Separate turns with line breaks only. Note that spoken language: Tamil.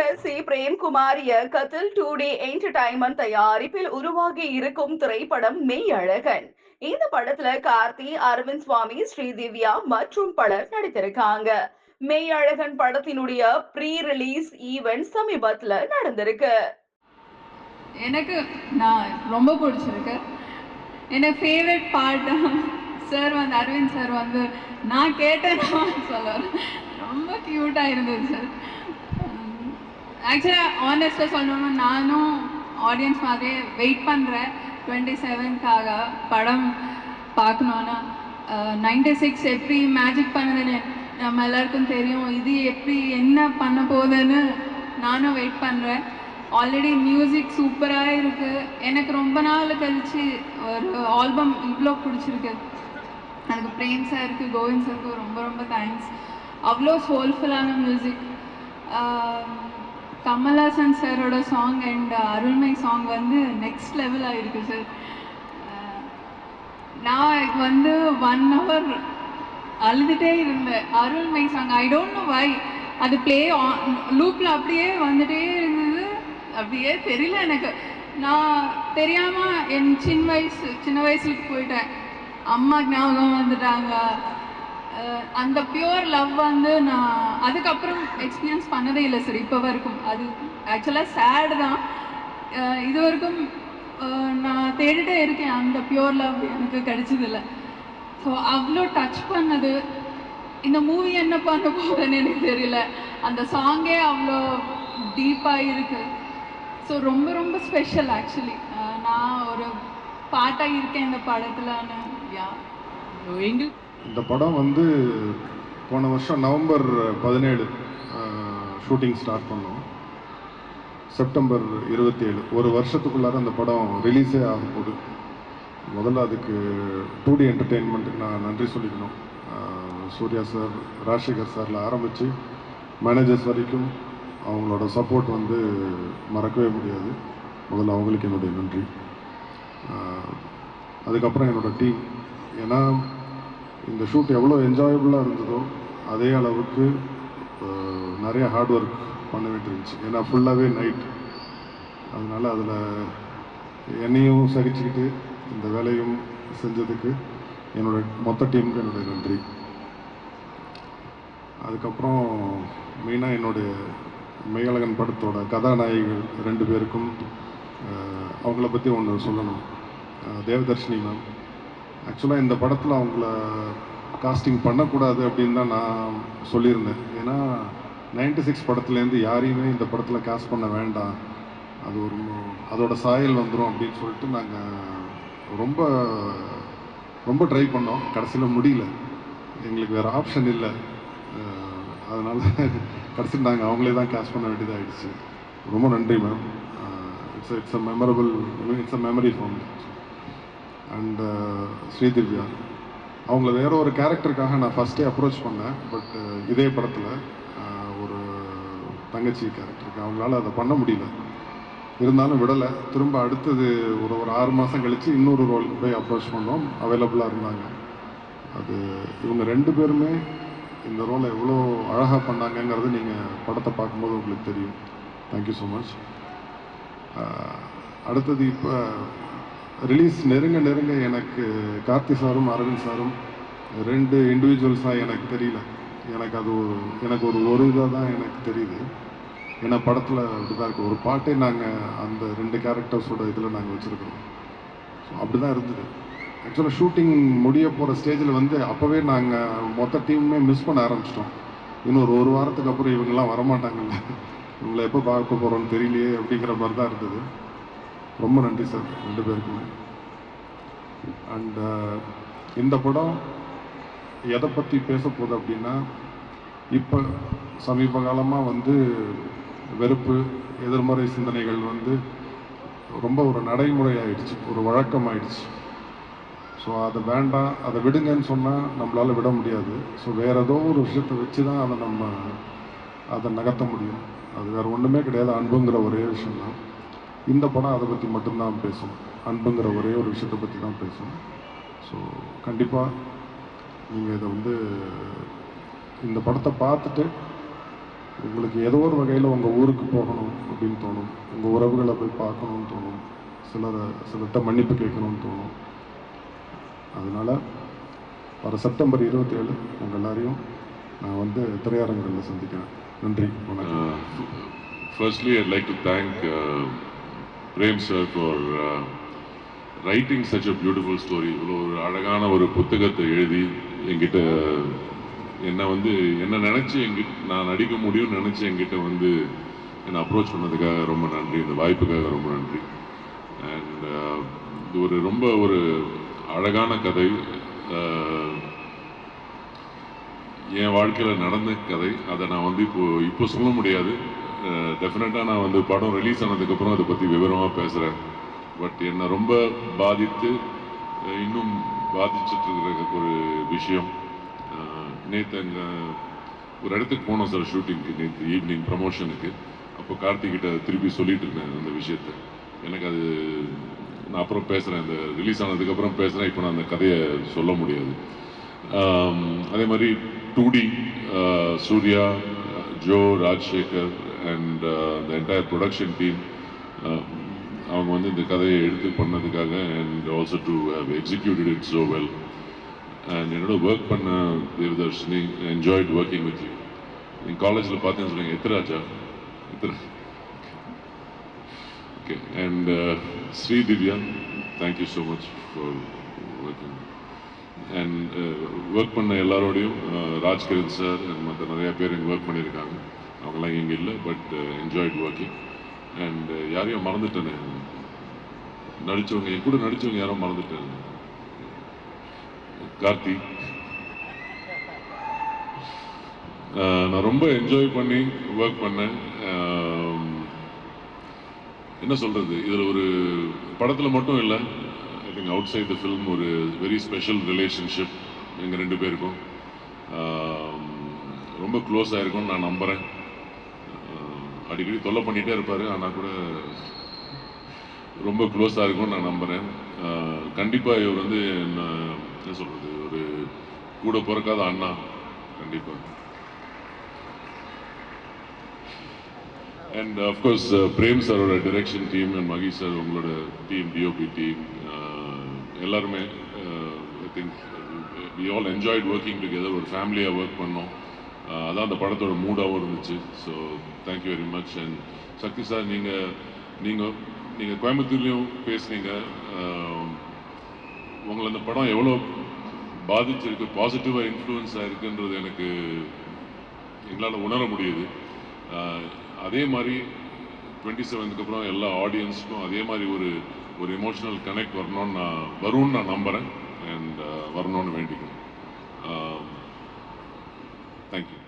இயக்குனர் சி. பிரேம்குமார் இயக்கத்தில் டூ டி என்டர்டைன்மெண்ட் தயாரிப்பில் உருவாகி இருக்கும் திரைப்படம் மெய்யழகன். இந்த படத்துல கார்த்தி அரவிந்த் சுவாமி ஸ்ரீதிவ்யா மற்றும் பலர் நடித்திருக்காங்க. மெய்யழகன் படத்தினுடைய ப்ரீ ரிலீஸ் ஈவெண்ட் சமீபத்துல நடந்திருக்கு.
எனக்கு நான் ரொம்ப பிடிச்சிருக்கு. எனக்கு ஃபேவரட் பார்ட் சார் வந்து அரவிந்த் சார் வந்து நான் கேட்டேன். சொல்லுவார் ரொம்ப க்யூட்டாக இருந்தது சார் ஆக்சுவலாக ஆனஸ்ட்டாக சொல்லணும்னா நானும் ஆடியன்ஸ் மாதிரியே வெயிட் பண்ணுறேன் டுவெண்ட்டி செவன்க்காக படம் பார்க்கணுன்னா நைன்டி சிக்ஸ் எப்படி மேஜிக் பண்ணுதுன்னு நம்ம எல்லாருக்கும் தெரியும். இது எப்படி என்ன பண்ண போகுதுன்னு நானும் வெயிட் பண்ணுறேன் ஆல்ரெடி மியூசிக் சூப்பராக இருக்குது எனக்கு ரொம்ப நாள் கழிச்சு ஒரு ஆல்பம் இவ்வளோ பிடிச்சிருக்கு. அதுக்கு பிரேம் சாருக்கு கோவிந்த் சாருக்கு ரொம்ப ரொம்ப தேங்க்ஸ் அவ்வளோ சோல்ஃபுல்லான மியூசிக் கமல்ஹாசன் சாரோட சாங் அண்ட் அருள்மை சாங் வந்து நெக்ஸ்ட் லெவலாக இருக்குது சார் நான் வந்து ஒன் ஹவர் அழுதுகிட்டே இருந்தேன். அருள்மை song I don't know why அது ப்ளே லூப்பில் அப்படியே வந்துட்டே இருந்தது. அப்படியே தெரியல எனக்கு. நான் தெரியாமல் என் சின்ன வயசு சின்ன வயசுக்கு போயிட்டேன். அம்மா ஞாபகம் வந்துட்டாங்க. அந்த பியூர் லவ் வந்து நான் அதுக்கப்புறம் எக்ஸ்பீரியன்ஸ் பண்ணதே இல்லை சார் இப்போ வரைக்கும். அது ஆக்சுவலாக சேடு தான். இது வரைக்கும் நான் தேடிட்டே இருக்கேன். அந்த பியூர் லவ் எனக்கு கிடைச்சதில்ல. ஸோ அவ்வளோ டச் பண்ணது. இந்த மூவி என்ன பண்ண போகுதுன்னு எனக்கு தெரியல. அந்த சாங்கே அவ்வளோ டீப்பாக இருக்குது ஸோ ரொம்ப ரொம்ப ஸ்பெஷல் ஆக்சுவலி நான் ஒரு பாட்டாக இருக்கேன் இந்த படத்துலன்னு. யா
எங்களுக்கு
இந்த படம் வந்து போன வருஷம் நவம்பர் பதினேழு ஷூட்டிங் ஸ்டார்ட் பண்ணோம். செப்டம்பர் இருபத்தி ஏழு ஒரு வருஷத்துக்குள்ளார அந்த படம் ரிலீஸே ஆக போகுது. முதல்ல அதுக்கு டூ டி என்டர்டெயின்மெண்ட்டுக்கு நான் நன்றி சொல்லிக்கணும். சூர்யா சார் ராஜசேகர் சாரில் ஆரம்பித்து மேனேஜர்ஸ் வரைக்கும் அவங்களோட சப்போர்ட் வந்து மறக்கவே முடியாது. முதல்ல அவங்களுக்கு என்னுடைய நன்றி. அதுக்கப்புறம் என்னோட டீம் ஏன்னா இந்த ஷூட் எவ்வளோ என்ஜாயபுளாக இருந்ததோ அதே அளவுக்கு நிறைய ஹார்ட் ஒர்க் பண்ண வேண்டியிருந்துச்சு ஏன்னா ஃபுல்லாகவே நைட் அதனால் அதில் என்னையும் சகிச்சுக்கிட்டு இந்த வேலையும் செஞ்சதுக்கு என்னோட மொத்த டீமுக்கு என்னுடைய நன்றி. அதுக்கப்புறம் மெயினாக என்னுடைய மெய்யழகன் படத்தோட கதாநாயகிகள் ரெண்டு பேருக்கும் அவங்கள பற்றி ஒன்று சொல்லணும். தேவதர்ஷினி மேம் ஆக்சுவலாக இந்த படத்தில் அவங்கள காஸ்டிங் பண்ணக்கூடாது அப்படின்னு தான் நான் சொல்லியிருந்தேன். ஏன்னா நைன்டி சிக்ஸ் படத்துலேருந்து யாரையுமே இந்த படத்தில் காஸ்ட் பண்ண வேண்டாம். அது ஒரு அதோட சாயல் வந்துடும் அப்படின்னு சொல்லிட்டு நாங்கள் ரொம்ப ரொம்ப ட்ரை பண்ணோம். கடைசியில் முடியல. எங்களுக்கு வேறு ஆப்ஷன் இல்லை. அதனால் கடைசியில் நாங்கள் அவங்களே தான் கேஷ் பண்ண வேண்டியதாகிடுச்சு ரொம்ப நன்றி ma'am it's it's a memorable it's a memory phone and uh, Sri Divya. அவங்கள வேற ஒரு கேரக்டருக்காக நான் ஃபஸ்ட்டே அப்ரோச் பண்ணேன். பட் uh, இதே படத்தில் ஒரு தங்கச்சி கேரக்டருக்கு அவங்களால அதை பண்ண முடியல. இருந்தாலும் விடலை. திரும்ப அடுத்தது ஒரு ஒரு ஆறு மாதம் கழித்து இன்னொரு ரோலுக்கு போய் அப்ரோச் பண்ணோம். அவைலபிளாக இருந்தாங்க. அது இவங்க ரெண்டு பேருமே இந்த ரோலை எவ்வளோ அழகாக பண்ணாங்கங்கிறது நீங்கள் படத்தை பார்க்கும்போது உங்களுக்கு தெரியும். தேங்க்யூ ஸோ மச் அடுத்தது இப்போ ரிலீஸ் நெருங்க நெருங்க எனக்கு கார்த்தி சாரும் அரவிந்த் சாரும் ரெண்டு இண்டிவிஜுவல்ஸாக எனக்கு தெரியல. எனக்கு அது ஒரு எனக்கு ஒரு ஒரு இதாக தான் எனக்கு தெரியுது. ஏன்னா படத்தில் அப்படிதான் இருக்குது ஒரு பாட்டே நாங்கள் அந்த ரெண்டு கேரக்டர்ஸோட இதில் நாங்கள் வச்சுருக்கிறோம். ஸோ அப்படி தான் இருந்தது ஆக்சுவலாக ஷூட்டிங் முடிய போகிற ஸ்டேஜில் வந்து அப்போவே நாங்கள் மொத்த டீமுமே மிஸ் பண்ண ஆரம்பிச்சிட்டோம். இன்னும் ஒரு ஒரு வாரத்துக்கு அப்புறம் இவங்கெல்லாம் வரமாட்டாங்கல்ல. இவங்களை எப்போ பார்க்க போகிறோன்னு தெரியலையே அப்படிங்கிற மாதிரி தான் இருந்தது. ரொம்ப நன்றி சார் ரெண்டு பேருக்குமே. அண்ட் uh, இந்த படம் எதை பற்றி பேச போகுது அப்படின்னா இப்போ சமீப காலமாக வந்து வெறுப்பு எதிர்மறை சிந்தனைகள் வந்து ரொம்ப ஒரு நடைமுறை ஆயிடுச்சு ஒரு வழக்கம் ஆயிடுச்சு. ஸோ அதை வேண்டாம் அதை விடுங்கன்னு சொன்னால் நம்மளால் விட முடியாது. ஸோ வேறு ஏதோ ஒரு விஷயத்தை வச்சு தான் அதை நம்ம அதை நகர்த்த முடியும். அது வேறு ஒன்றுமே கிடையாது அன்புங்கிற ஒரே விஷயம்தான். இந்த படம் அதை பற்றி மட்டும்தான் பேசும். அன்புங்கிற ஒரே ஒரு விஷயத்தை பற்றி தான் பேசும். ஸோ கண்டிப்பாக நீங்கள் இதை வந்து இந்த படத்தை பார்த்துட்டு உங்களுக்கு ஏதோ ஒரு வகையில் உங்கள் ஊருக்கு போகணும் அப்படின்னு தோணும். உங்கள் உறவுகளை போய் பார்க்கணும்னு தோணும். சிலரை சிலர்கிட்ட மன்னிப்பு கேட்கணும்னு தோணும். அதனால் வர செப்டம்பர் இருபத்தேழு உங்கள் எல்லாரையும் நான் வந்து திரையரங்குகளில் சந்திக்கிறேன். நன்றி வணக்கம்.
Firstly I like to thank Prem sir for writing such a beautiful story இவ்வளோ ஒரு அழகான ஒரு புத்தகத்தை எழுதி என்கிட்ட என்னை வந்து என்ன நினச்சி எங்கிட்ட நான் நடிக்க முடியும்னு நினச்சி என்கிட்ட வந்து என்னை அப்ரோச் பண்ணதுக்காக ரொம்ப நன்றி. இந்த வாய்ப்புக்காக ரொம்ப நன்றி. அண்ட் uh, இது ஒரு ரொம்ப ஒரு அழகான கதை. Uh, என் வாழ்க்கையில் நடந்த கதை. அதை நான் வந்து இப்போ இப்போ சொல்ல முடியாது. டெஃபினட்டாக நான் வந்து படம் ரிலீஸ் ஆனதுக்கப்புறம் அதை பற்றி விவரமாக பேசுகிறேன் பட் என்னை ரொம்ப பாதித்து இன்னும் பாதிச்சுட்டு இருக்கிற ஒரு விஷயம் நேற்று அங்கே ஒரு இடத்துக்கு போனோம் சார் ஷூட்டிங்க்கு நேற்று ஈவினிங் ப்ரமோஷனுக்கு அப்போ கார்த்திகிட்ட திருப்பி சொல்லிட்டு இருந்தேன் அந்த விஷயத்தை. எனக்கு அது நான் அப்புறம் பேசுகிறேன் இந்த ரிலீஸ் ஆனதுக்கப்புறம் பேசுகிறேன் இப்போ நான் அந்த கதையை சொல்ல முடியாது. அதே மாதிரி two D Suriya Jo Rajasekar and the entire production team அவங்க வந்து இந்த கதையை எடுத்து பண்ணதுக்காக and also to how executed it so well and என்னோட ஒர்க் பண்ண Devadarshini enjoyed working with you நீங்கள் காலேஜில் பார்த்தேன்னு சொன்னீங்க. Ethiraj எத்ரா okay and Sri Divya thank you so much for working and work பண்ண எல்லாரோடையும் ராஜ்கிரண் சார் மற்ற நிறையா பேர் இங்கே ஒர்க் பண்ணியிருக்காங்க. அவங்களாம் இங்கே இல்லை பட் என்ஜாய்ட் ஒர்க்கிங் அண்ட் யாரையும் மறந்துட்டேன்னு நடித்தவங்க என் கூட நடித்தவங்க யாரும் மறந்துட்டேன். கார்த்தி. நான் ரொம்ப என்ஜாய் பண்ணி ஒர்க் பண்ணேன். என்ன சொல்கிறது இதில் ஒரு படத்தில் மட்டும் இல்லை. I think outside the film ஒரு வெரி ஸ்பெஷல் ரிலேஷன்ஷிப் எங்கள் ரெண்டு பேருக்கும். ரொம்ப க்ளோஸ் இருக்கும்னு நான் நம்புகிறேன் அடிக்கடி தொல்லை பண்ணிகிட்டே இருப்பார். ஆனால் கூட ரொம்ப க்ளோஸாக இருக்கும்னு நான் நம்புகிறேன் கண்டிப்பாக இவர் வந்து என்ன என்ன சொல்கிறது ஒரு கூட பிறக்காத அண்ணா. கண்டிப்பாக அண்ட் அஃப்கோர்ஸ் uh, பிரேம் சாரோட direction team and Mahi sir உங்களோட டீம் டிஓபி டீம் எல்லாருமே I think we all enjoyed working together ஒரு ஃபேமிலியாக ஒர்க் பண்ணோம். அதான் அந்த படத்தோட மூடாகவும் இருந்துச்சு. So thank you very much and Sakthi sir நீங்கள் நீங்கள் நீங்கள் கோயம்புத்தூர்லேயும் பேசுனீங்க. உங்களை அந்த படம் எவ்வளோ பாதிச்சிருக்கு பாசிட்டிவாக இன்ஃப்ளூயன்ஸ் இருக்குன்றது எனக்கு எங்களால் உணர முடியுது. அதே மாதிரி டுவெண்ட்டி செவன்த்துக்கு அப்புறம் எல்லா ஆடியன்ஸ்க்கும் அதே மாதிரி ஒரு ஒரு எமோஷனல் கனெக்ட் வரணும்னு நான் வரும்னு நான் நம்புகிறேன் அண்ட் வரணும்னு வேண்டிக்கிறேன். தேங்க்யூ